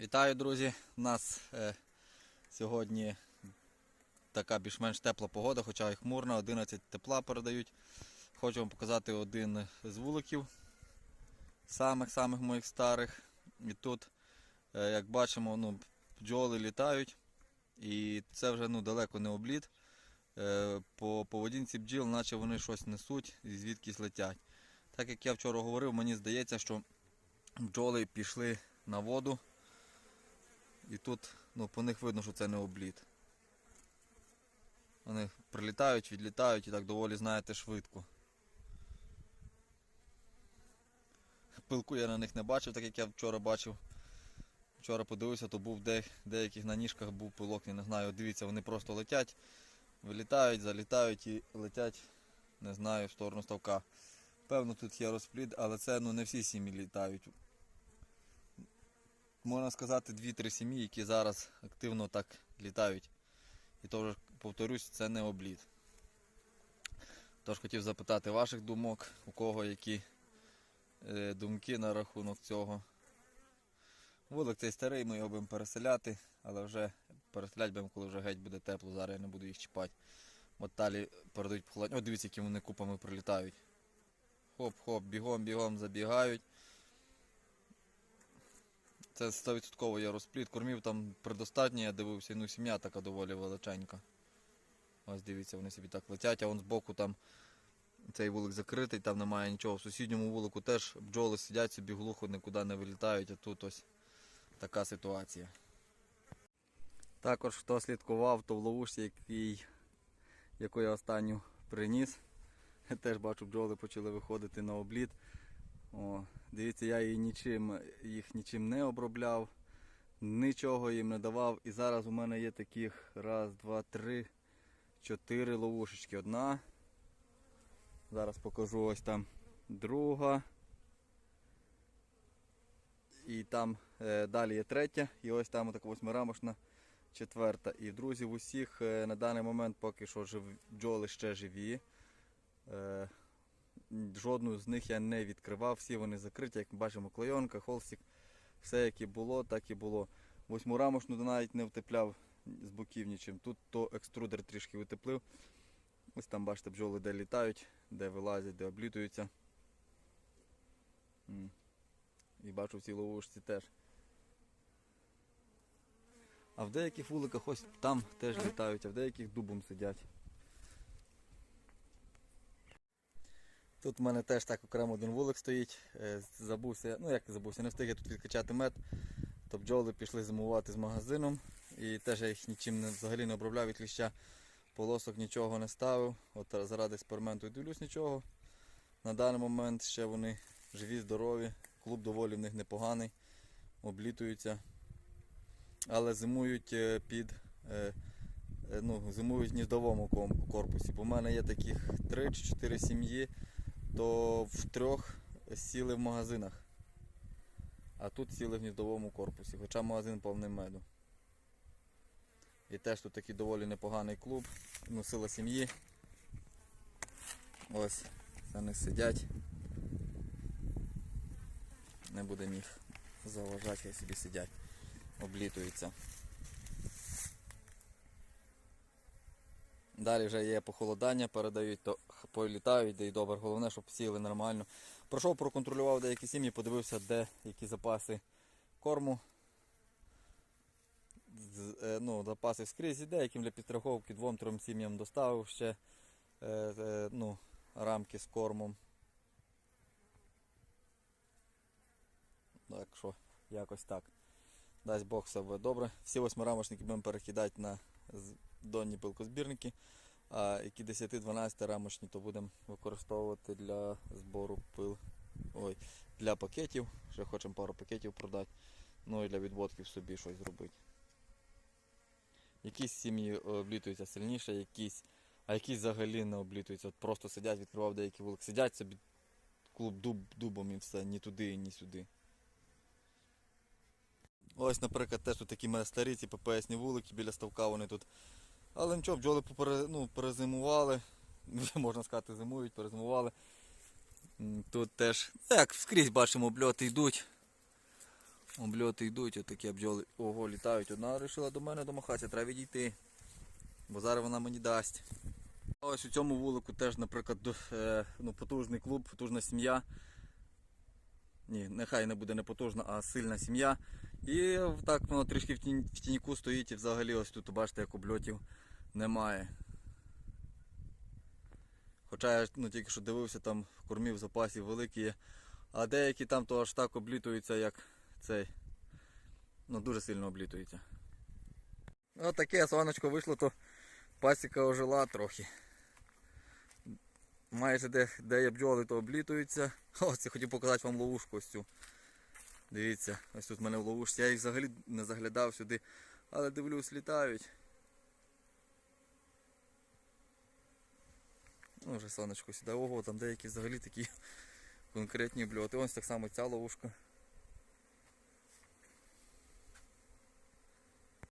Вітаю, друзі! У нас е, сьогодні така більш-менш тепла погода, хоча і хмурна, 11 тепла передають. Хочу вам показати один з вуликів, самих-самих моїх старих. І тут, е, як бачимо, ну, бджоли літають. І це вже ну, далеко не обліт. Е, по поведінці бджіл, наче вони щось несуть і звідкись летять. Так як я вчора говорив, мені здається, що бджоли пішли на воду. І тут ну, по них видно, що це не обліт. Вони прилітають, відлітають і так доволі, знаєте, швидко. Пилку я на них не бачив, так як я вчора бачив. Вчора подивився, то був де, деяких на ніжках був пилок, я не знаю. Дивіться, вони просто летять, вилітають, залітають і летять, не знаю, в сторону ставка. Певно, тут є розплід, але це ну, не всі сім'ї літають можна сказати, 2-3 сім'ї, які зараз активно так літають. І то вже, повторюсь, це не обліт. Тож хотів запитати ваших думок, у кого які е, думки на рахунок цього. Вулик цей старий, ми його будемо переселяти, але вже переселяти будемо, коли вже геть буде тепло, зараз я не буду їх чіпати. От далі передають похолодні. О, дивіться, які вони купами прилітають. Хоп-хоп, бігом, бігом забігають. Це 100% є розпліт. Кормів там предостатньо, я дивився, ну сім'я така доволі величенька. Ось дивіться, вони собі так летять, а вон збоку там цей вулик закритий, там немає нічого. В сусідньому вулику теж бджоли сидять собі глухо, нікуди не вилітають, а тут ось така ситуація. Також хто слідкував, то в ловушці, який, яку я останню приніс, теж бачу, бджоли почали виходити на обліт. О, дивіться, я її нічим, їх нічим не обробляв, нічого їм не давав. І зараз у мене є таких раз, два, три, чотири ловушечки. Одна. Зараз покажу ось там друга. І там е, далі є третя. І ось там така восьмирамошна четверта. І друзі, в усіх е, на даний момент поки що жив, бджоли ще живі. Е, Жодну з них я не відкривав, всі вони закриті, як ми бачимо, клейонка, холстик, все як і було, так і було. Восьмирамошну навіть не втепляв з боків нічим. Тут то екструдер трішки утеплив. Ось там бачите бджоли, де літають, де вилазять, де облітуються. І бачу в цій ловушці теж. А в деяких вуликах ось там теж літають, а в деяких дубом сидять. Тут в мене теж так окремо один вулик стоїть. Е, Забувся, ну як забувся, не встиг я тут відкачати мед. То бджоли пішли зимувати з магазином. І теж я їх нічим не, взагалі не обробляв від кліща. Полосок нічого не ставив. От заради експерименту і дивлюсь нічого. На даний момент ще вони живі, здорові. Клуб доволі в них непоганий, облітуються. Але зимують е, під е, ну, зимують в гніздовому корпусі. Бо в мене є таких 3 чи 4 сім'ї то в трьох сіли в магазинах. А тут сіли в гніздовому корпусі, хоча магазин повний меду. І теж тут такий доволі непоганий клуб, ну, сила сім'ї. Ось, вони сидять. Не будемо їх заважати, хай собі сидять, облітуються. Далі вже є похолодання, передають, то політають, де й добре. Головне, щоб сіли нормально. Пройшов, проконтролював деякі сім'ї, подивився, де які запаси корму. Е, ну, запаси скрізь деяким для підстраховки двом-трьом сім'ям доставив ще е, е, ну, рамки з кормом. Так що, якось так. Дасть Бог все буде добре. Всі восьмирамочники будемо перекидати на донні пилкозбірники, а які 10-12 рамочні, то будемо використовувати для збору пил. Ой, для пакетів. Ще хочемо пару пакетів продати. Ну і для відводків собі щось зробити. Якісь сім'ї облітуються сильніше, якісь, а якісь взагалі не облітуються. От просто сидять, відкривав деякі вулик. Сидять собі клуб дуб, дубом і все, ні туди, ні сюди. Ось, наприклад, теж тут такі старі ці ППСні вулики біля ставка вони тут. Але нічого, бджоли ну, перезимували. Можна сказати, зимують, перезимували. Тут теж, як скрізь бачимо, обльоти йдуть. Обльоти йдуть, отакі бджоли. Ого, літають. Одна вирішила до мене домахатися, треба відійти. Бо зараз вона мені дасть. Ось у цьому вулику теж, наприклад, е, ну, потужний клуб, потужна сім'я. Ні, нехай не буде не потужна, а сильна сім'я. І так воно трішки в, тінь, в тіньку стоїть і взагалі ось тут бачите, як обльотів немає. Хоча я ну, тільки що дивився, там кормів запасів великі є. А деякі там то аж так облітуються, як цей. Ну дуже сильно облітуються. Ось таке сонечко вийшло, то пасіка ожила трохи. Майже де, де є бджоли, то облітуються. Ось я хотів показати вам ловушку ось цю. Дивіться, ось тут в мене в ловушці. Я їх взагалі не заглядав сюди, але дивлюсь, літають. Ну, вже сонечко сідає. Ого, там деякі взагалі такі конкретні бльоти. Ось так само ця ловушка.